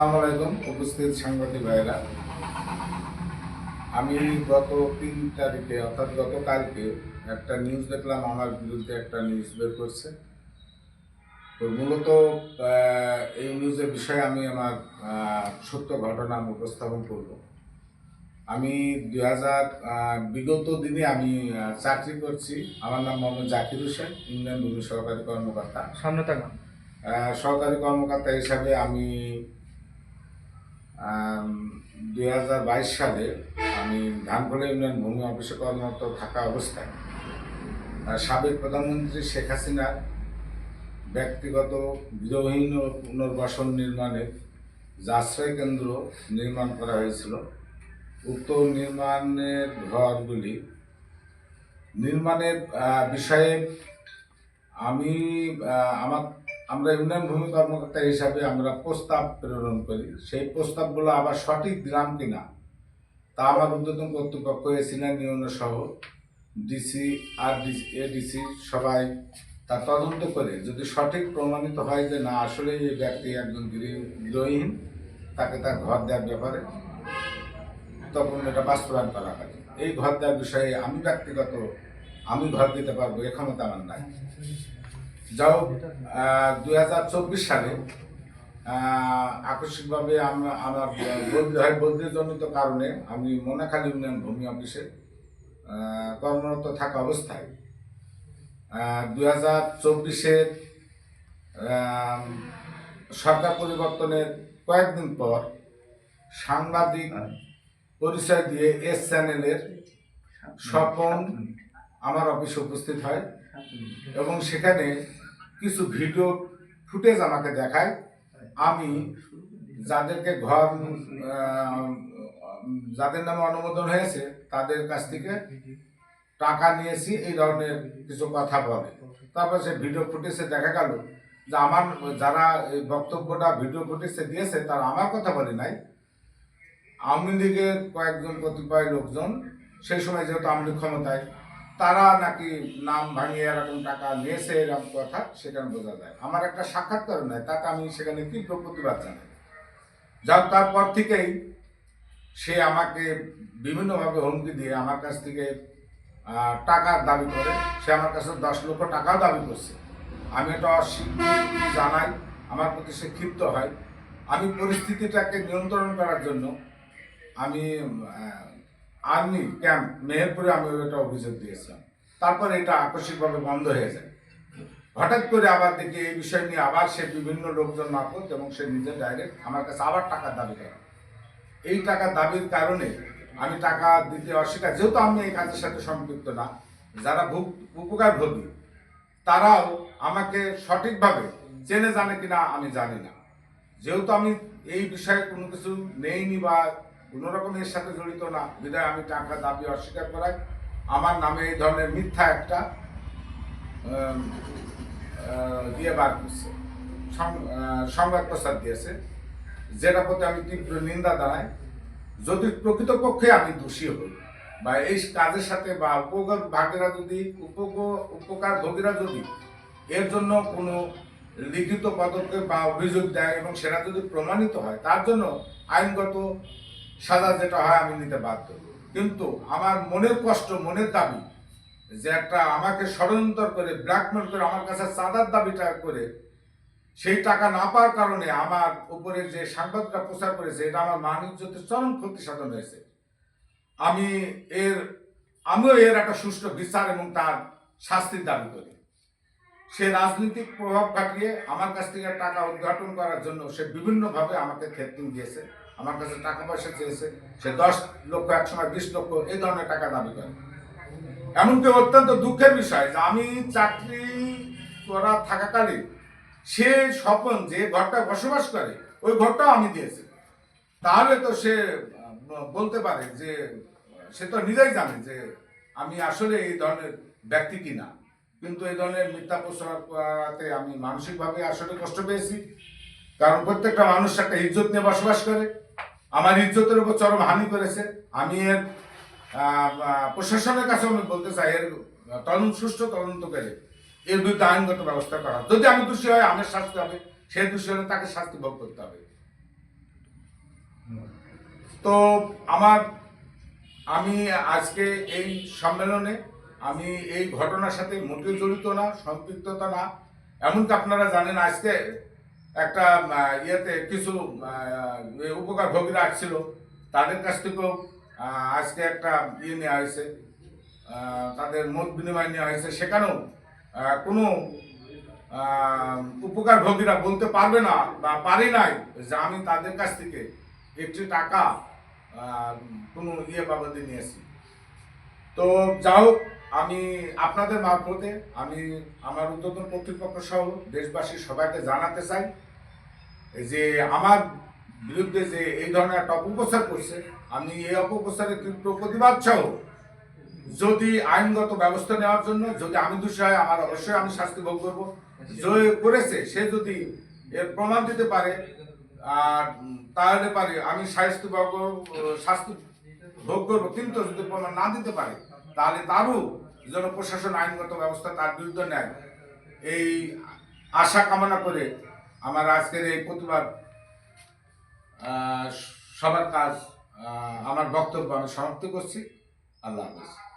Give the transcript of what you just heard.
আসসালামু আলাইকুম উপস্থিত সাংবাদিক ভাইরা আমি গত তিন তারিখে অর্থাৎ গতকালকে একটা নিউজ দেখলাম আমার বিরুদ্ধে একটা নিউজ বের করছে। তো মূলত এই নিউজের বিষয়ে আমি আমার সত্য ঘটনা উপস্থাপন করব। আমি দুই হাজার বিগত দিনে আমি চাকরি করছি। আমার নাম মোহাম্মদ জাকির হোসেন ইউনিয়ন ভূমি সহকারী কর্মকর্তা। সামনে আহ, সরকারি কর্মকর্তা হিসাবে আমি দুই হাজার বাইশ সালে আমি ধানখোলা ইউনিয়ন ভূমি অফিসে কর্মরত থাকা অবস্থায় সাবেক প্রধানমন্ত্রী শেখ হাসিনার ব্যক্তিগত গৃহহীন পুনর্বাসন নির্মাণের যে আশ্রয় কেন্দ্র নির্মাণ করা হয়েছিল, উক্ত নির্মাণের ঘরগুলি নির্মাণের বিষয়ে আমি আমার আমরা ইউনিয়ন ভূমি কর্মকর্তা হিসাবে আমরা প্রস্তাব প্রেরণ করি। সেই প্রস্তাবগুলো আবার সঠিক দিলাম কিনা, তা আমার উদ্বোধন কর্তৃপক্ষ এসিনা নিয়ন সহ ডিসি, আর এডিসি সবাই তা তদন্ত করে যদি সঠিক প্রমাণিত হয় যে না, আসলে এই ব্যক্তি একজন গৃহ- গৃহহীন, তাকে তার ঘর দেওয়ার ব্যাপারে তখন এটা বাস্তবায়ন করা হয়। এই ঘর দেওয়ার বিষয়ে আমি ব্যক্তিগত, আমি ঘর দিতে পারব, এ ক্ষমতা আমার নাই। যাও দুই হাজার চব্বিশ সালে আকস্মিকভাবে আমরা আমার বদলি হয় বদলিজনিত কারণে আমি মোনাখালী ইউনিয়ন ভূমি অফিসে কর্মরত থাকা অবস্থায় দুই হাজার চব্বিশের সরকার পরিবর্তনের কয়েকদিন পর সাংবাদিক পরিচয় দিয়ে এস চ্যানেলের স্বপন আমার অফিসে উপস্থিত হয়। এবং সেখানে কিছু ভিডিও ফুটেজ আমাকে দেখায়। আমি যাদেরকে ঘর যাদের নামে অনুমোদন হয়েছে, তাদের কাছ থেকে টাকা নিয়েছি, এই ধরনের কিছু কথা বলে। তারপর সে ভিডিও ফুটেজে দেখা গেল যে আমার, যারা এই বক্তব্যটা, ভিডিও ফুটেজে দিয়েছে, তারা আমার কথা বলে নাই। আওয়ামী লীগের কয়েকজন কতিপয় লোকজন, সেই সময় যেহেতু আওয়ামী ক্ষমতায় তারা নাকি নাম ভাঙিয়ে এরকম টাকা নিয়েছে, এরকম কথা, সেখানে বোঝা যায়। আমার একটা সাক্ষাৎকার নাই তাকে আমি সেখানে তীব্র প্রতিবাদ জানাই। যার তারপর থেকেই সে আমাকে বিভিন্নভাবে হুমকি দিয়ে আমার কাছ থেকে টাকার দাবি করে। সে আমার কাছে দশ লক্ষ টাকাও দাবি করছে। আমি এটা জানাই, আমার প্রতি সে ক্ষিপ্ত হয়। আমি পরিস্থিতিটাকে নিয়ন্ত্রণ করার জন্য আমি আর্মি ক্যাম্প, মেহেরপুরে আমি এটা অভিযোগ দিয়েছিলাম। তারপর এটা আকস্মিকভাবে বন্ধ হয়ে যায়। হঠাৎ করে আবার দেখি এই বিষয় নিয়ে আবার সে বিভিন্ন লোকজন মারফত এবং সে নিজে ডাইরেক্ট আমার কাছে আবার টাকার দাবি করে। এই টাকা দাবির কারণে আমি টাকা দিতে অস্বীকার, যেহেতু আমি এই কাজের সাথে সম্পৃক্ত না, যারা উপকার ভোগী, তারাও আমাকে সঠিকভাবে চেনে জানে কিনা আমি জানি না। যেহেতু আমি এই বিষয়ে কোনো কিছু নেইনি বা কোনো রকম এর সাথে জড়িত না। বিধায় আমি টাকা, দাবি অস্বীকার করাই। আমার নামে এই ধরনের মিথ্যা একটা দিয়ে বার করছে সংবাদ প্রচার দিয়েছে যেটা প্রতি আমি তীব্র নিন্দা দাঁড়াই যদি প্রকৃতপক্ষে আমি দোষী হই, বা এই কাজের সাথে বা উপকার, ভাগেরা যদি, উপক, উপকার ভোগীরা যদি, এর জন্য কোনো লিখিত পদক্ষেপ বা অভিযোগ দেয় এবং সেটা যদি প্রমাণিত হয়, তার জন্য আইনগত সাজা যেটা হয় আমি নিতে বাধ্য। কিন্তু আমার মনের কষ্ট, মনের দাবি যে একটা আমাকে ষড়যন্ত্র করে ব্ল্যাকমেল করে আমার কাছে চাঁদার দাবিটা করে, সেই টাকা না পাওয়ার কারণে আমার উপরে যে সাংবাদিকরা প্রচার করেছে, এটা আমার মান ইজ্জতের চরম ক্ষতি সাধন হয়েছে। আমি এর, আমিও এর একটা সুষ্ঠু বিচার এবং তার শাস্তির দাবি করি। সে রাজনৈতিক প্রভাব খাটিয়ে আমার কাছ থেকে টাকা উদ্ঘাটন করার জন্য সে বিভিন্নভাবে আমাকে থ্রেটিং দিয়েছে। আমার কাছে টাকা পয়সা চেয়েছে, সে দশ লক্ষ, এক সময় বিশ লক্ষ, এই ধরনের টাকা দাবি করে। এমনকি অত্যন্ত দুঃখের বিষয় যে আমি চাকরি করা থাকাকালীন সে স্বপন যে ঘরটা বসবাস করে, ওই ঘরটাও আমি দিয়েছি। তাহলে তো সে বলতে পারে যে, সে তো নিজেই জানে যে আমি আসলে এই ধরনের ব্যক্তি কিনা। কিন্তু এই ধরনের মিথ্যা প্রচার করাতে আমি মানসিকভাবে আসলে কষ্ট পেয়েছি। কারণ প্রত্যেকটা মানুষ একটা ইজ্জত নিয়ে বসবাস করে। আমার ইজ্জতের উপর চরম হানি করেছে। আমি এর প্রশাসনের কাছে আমি বলতে চাই, এর তদন্ত, সুষ্ঠু তদন্ত করে এর বিরুদ্ধে আইনগত ব্যবস্থা করা যদি আমি দোষী হয়, আমার শাস্তি হবে। সে দোষী হলে তাকে শাস্তি ভোগ করতে হবে। তো আমার, আমি আজকে এই সম্মেলনে, আমি এই ঘটনার সাথে মোটেও জড়িত না, সম্পৃক্ততা না। এমনকি আপনারা জানেন, আজকে একটা ইয়েতে কিছু উপকার ভোগীরা আসছিল তাদের কাছ থেকেও আজকে একটা ইয়ে নেওয়া হয়েছে তাদের মত বিনিময় নেওয়া হয়েছে। সেখানেও কোনো উপকার ভোগীরা বলতে পারবে না বা পারে নাই যে আমি তাদের কাছ থেকে একটি টাকা কোনো ইয়ে বাবদে নিয়েছি। তো যা হোক আমি আপনাদের মারফতে, আমি আমার উদ্যোতন কর্তৃপক্ষ সহ দেশবাসীর সবাইকে জানাতে চাই যে আমার বিরুদ্ধে যে এই ধরনের একটা অপপ্রচার করছে, আমি এই অপপ্রচারের তীব্র প্রতিবাদ সহ যদি আইনগত ব্যবস্থা নেওয়ার জন্য, যদি আমি দোষী হয়, আমার অবশ্যই আমি শাস্তি ভোগ করব। যে করেছে, সে যদি এর প্রমাণ দিতে পারে, আর তাহলে পারে, আমি শাস্তি ভোগ শাস্তি ভোগ করব। কিন্তু যদি প্রমাণ না দিতে পারে তাহলে তারও যেন প্রশাসন আইনগত ব্যবস্থা তার বিরুদ্ধে নেয়। এই আশা কামনা করে আমার আজকের এই প্রতিবাদ সবার কাজ আমার বক্তব্য আমি সমাপ্ত করছি। আল্লাহ হাফেজ।